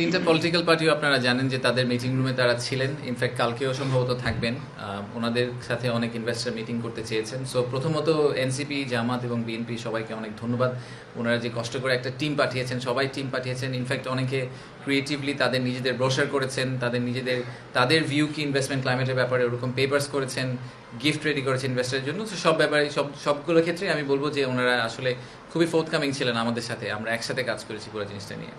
তিনটা পলিটিক্যাল পার্টিও আপনারা জানেন যে তাদের মিটিং রুমে তারা ছিলেন। ইনফ্যাক্ট কালকেও সম্ভবত থাকবেন। ওনাদের সাথে অনেক ইনভেস্টার মিটিং করতে চেয়েছেন। সো প্রথমত এনসিপি জামাত এবং বিএনপি সবাইকে অনেক ধন্যবাদ। ওনারা যে কষ্ট করে একটা টিম পাঠিয়েছেন, সবাই টিম পাঠিয়েছেন। ইনফ্যাক্ট অনেকে ক্রিয়েটিভলি তাদের নিজেদের ব্রোশার করেছেন, তাদের নিজেদের, তাদের ভিউ কি ইনভেস্টমেন্ট ক্লাইমেটের ব্যাপারে ওরকম পেপার্স করেছেন গিফট রেডি করেছেন ইনভেস্টারের জন্য। তো সব ব্যাপারে, সব, সবগুলো ক্ষেত্রে আমি বলব যে ওনারা আসলে খুবই ফোর্থকামিং ছিলেন আমাদের সাথে। আমরা একসাথে কাজ করেছি পুরো জিনিসটা নিয়ে।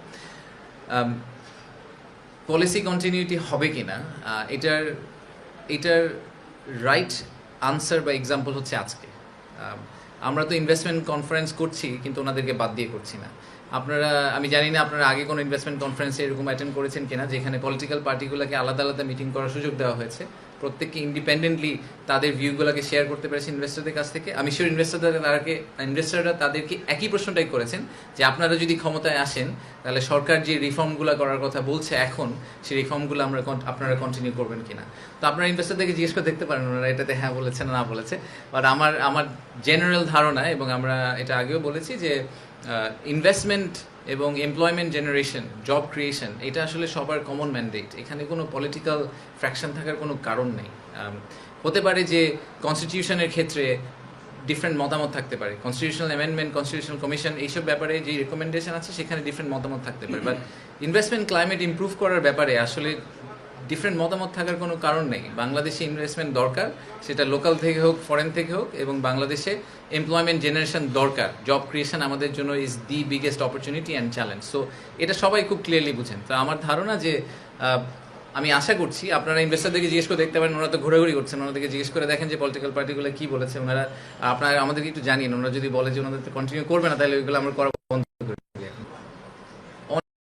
পলিসি কন্টিনিউটি হবে কি না এটার এটার রাইট আনসার বা এক্সাম্পল হচ্ছে আজকে। আমরা তো ইনভেস্টমেন্ট কনফারেন্স করছি, কিন্তু ওনাদেরকে বাদ দিয়ে করছি না। আপনারা, আমি জানি না আপনারা আগে কোনো ইনভেস্টমেন্ট কনফারেন্সে এরকম অ্যাটেন্ড করেছেন কিনা, যেখানে পলিটিক্যাল পার্টিগুলোকে আলাদা আলাদা মিটিং করার সুযোগ দেওয়া হয়েছে। প্রত্যেককে ইন্ডিপেন্ডেন্টলি তাদের ভিউগুলোকে শেয়ার করতে পেরেছে ইনভেস্টরদের কাছ থেকে। আমি শিওর ইনভেস্টরদের তাদেরকে ইনভেস্টররা তাদেরকে একই প্রশ্নটাই করেছেন, যে আপনারা যদি ক্ষমতায় আসেন, তাহলে সরকার যে রিফর্মগুলো করার কথা বলছে এখন, সেই রিফর্মগুলো আমরা আপনারা কন্টিনিউ করবেন কিনা। তো আপনারা ইনভেস্টরদেরকে জিজ্ঞেস করে দেখতে পারেন, ওনারা এটাতে হ্যাঁ বলেছে না না বলেছে। বাট আমার আমার জেনারেল ধারণা, এবং আমরা এটা আগেও বলেছি যে ইনভেস্টমেন্ট এবং এমপ্লয়মেন্ট জেনারেশন জব ক্রিয়েশন এটা আসলে সবার কমন ম্যান্ডেট এখানে কোনো পলিটিক্যাল ফ্র্যাকশন থাকার কোনো কারণ নেই। হতে পারে যে কনস্টিটিউশনের ক্ষেত্রে ডিফারেন্ট মতামত থাকতে পারে। কনস্টিটিউশনাল অ্যামেন্ডমেন্ট কনস্টিটিউশনাল কমিশন এইসব ব্যাপারে যে রেকমেন্ডেশন আছে, সেখানে ডিফারেন্ট মতামত থাকতে পারে। বাট ইনভেস্টমেন্ট ক্লাইমেট ইম্প্রুভ করার ব্যাপারে আসলে ডিফারেন্ট মতামত থাকার কোনো কারণ নেই। বাংলাদেশে ইনভেস্টমেন্ট দরকার, সেটা লোকাল থেকে হোক ফরেন থেকে হোক, এবং বাংলাদেশে এমপ্লয়মেন্ট জেনারেশন দরকার। জব ক্রিয়েশন আমাদের জন্য is the biggest opportunity and challenge so এটা সবাই খুব ক্লিয়ারলি বুঝেন। তো আমার ধারণা যে আমি আশা করছি, আপনারা ইনভেস্টারদেরকে জিজ্ঞেস করে দেখতে পারেন, ওনারা তো ঘোরাঘুরি করছেন ওনাদেরকে জিজ্ঞেস করে দেখেন যে পলিটিক্যাল পার্টিগুলো কি বলেছে। ওনারা আপনারা আমাদেরকে একটু জানিয়ে ওনারা যদি বলে যে ওনাদের কন্টিনিউ করবে না, তাহলে ওইগুলো আমরা